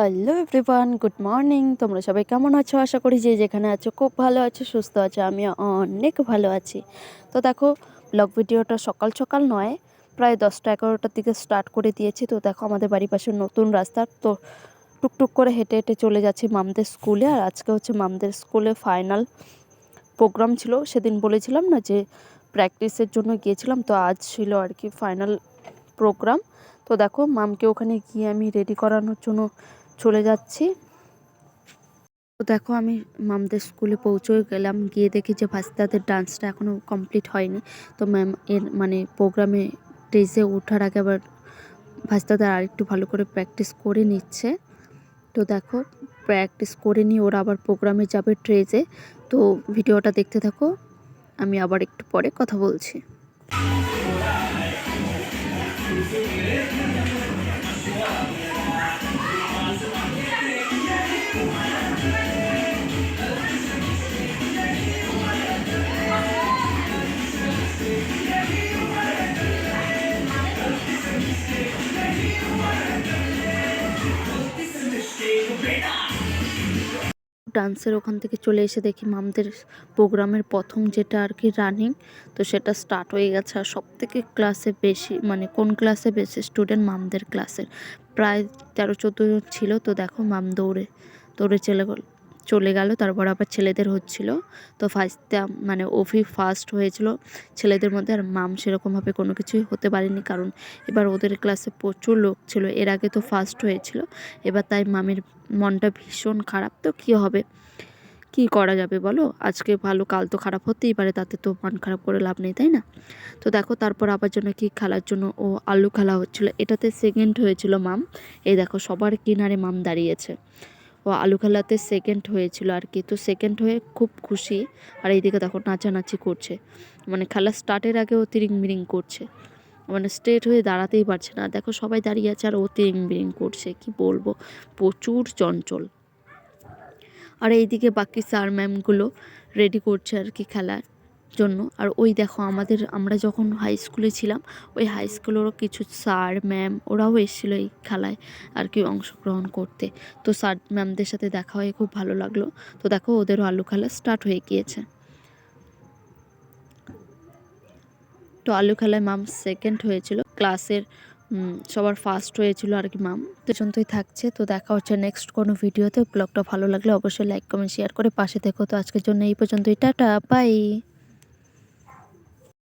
Hello everyone good morning তোমরা সবাই কেমন আছো? আশা করি যে যেখানে আছো খুব ভালো আছো, সুস্থ আছো আমি অনেক ভালো আছি। তো দেখো ব্লগ ভিডিওটা সকাল সকাল নয়, প্রায় দশটা এগারোটার দিকে স্টার্ট করে দিয়েছি। তো দেখো, আমাদের বাড়ির পাশে নতুন রাস্তা, তো টুকটুক করে হেঁটে হেঁটে চলে যাচ্ছি মামদের স্কুলে আর আজকে হচ্ছে মামদের স্কুলে ফাইনাল প্রোগ্রাম ছিল। সেদিন বলেছিলাম না যে প্র্যাকটিসের জন্য গিয়েছিলাম, তো আজ ছিল আর কি ফাইনাল প্রোগ্রাম তো দেখো, মামকে ওখানে গিয়ে আমি রেডি করানোর জন্য চলে যাচ্ছি। তো দেখো আমি মামদের স্কুলে পৌঁছে গেলাম, গিয়ে দেখি যে ভাস্তাদের ডান্সটা এখনও কমপ্লিট হয়নি। তো ম্যাম এর মানে প্রোগ্রামে স্টেজে ওঠার আগে আবার ভাস্তাদের আরেকটু ভালো করে প্র্যাকটিস করে নিচ্ছে। তো দেখো প্র্যাকটিস করে নিয়ে ওরা আবার প্রোগ্রামে যাবে ট্রেজে তো ভিডিওটা দেখতে থাকো, আমি আবার একটু পরে কথা বলছি। ডান্সের ওখান থেকে চলে এসে দেখি মামদের প্রোগ্রামের প্রথম যেটা আর কি রানিং তো সেটা স্টার্ট হয়ে গেছে। আর সব থেকে ক্লাসে বেশি মানে কোন ক্লাসে বেশি স্টুডেন্ট মামদের ক্লাসের প্রায় তেরো চোদ্দ জন ছিল, তো দেখো মাম দৌড়ে দৌড়ে চলে গেল। চলে গেল, তারপর আবার ছেলেদের হচ্ছিল। তো ফার্স্টে মানে অফি ফার্স্ট হয়েছিল। ছেলেদের মধ্যে আর মাম সেরকমভাবে কোনো কিছুই হতে পারেনি কারণ এবার ওদের ক্লাসে প্রচুর লোক ছিল। এর আগে তো ফার্স্ট হয়েছিল। এবার তাই মামের মনটা ভীষণ খারাপ। তো কী হবে? কি করা যাবে বলো? আজকে ভালো, কাল তো খারাপ হতেই পারে, তাতে তো মন খারাপ করে লাভ নেই, তাই না? তো দেখো, তারপর আবার জন্য কি খেলার জন্য ও আলু খেলা হচ্ছিল। এটাতে সেকেন্ড হয়েছিল মাম এই দেখো, সবার কিনারে মাম দাঁড়িয়েছে। ও আলু খেলাতে সেকেন্ড হয়েছিল আর কি। তো সেকেন্ড হয়ে খুব খুশি। আর এইদিকে দেখো নাচানাচি করছে। মানে খেলা স্টার্টের আগে ও তিরিং মিরিং করছে। মানে স্ট্রেট হয়ে দাঁড়াতেই পারছে না। দেখো সবাই দাঁড়িয়ে আছে আর ও তিরিং বিরিং করছে। কি বলব? প্রচুর চঞ্চল। আর এইদিকে বাকি স্যার ম্যামগুলো রেডি করছে আর কি খেলার। জন্য। আর ওই দেখো আমাদের, আমরা যখন হাই স্কুলে ছিলাম, ওই হাই স্কুলেরও কিছু স্যার ম্যাম ওরাও এসেছিল এই খেলায় আর কি অংশগ্রহণ করতে। তো স্যার ম্যামদের সাথে দেখা হয়ে খুব ভালো লাগল। তো দেখো ওদেরও আলু খেলা স্টার্ট হয়ে গিয়েছে। তো আলু খেলায় মাম সেকেন্ড হয়েছিল। ক্লাসের সবার ফার্স্ট হয়েছিল আর কি মাম পর্যন্তই থাকছে। তো দেখা হচ্ছে নেক্সট কোনো ভিডিওতে ব্লগটা ভালো লাগলে অবশ্যই লাইক কমেন্ট শেয়ার করে পাশে থেকো। তো আজকের জন্য এই পর্যন্তই। Tata bye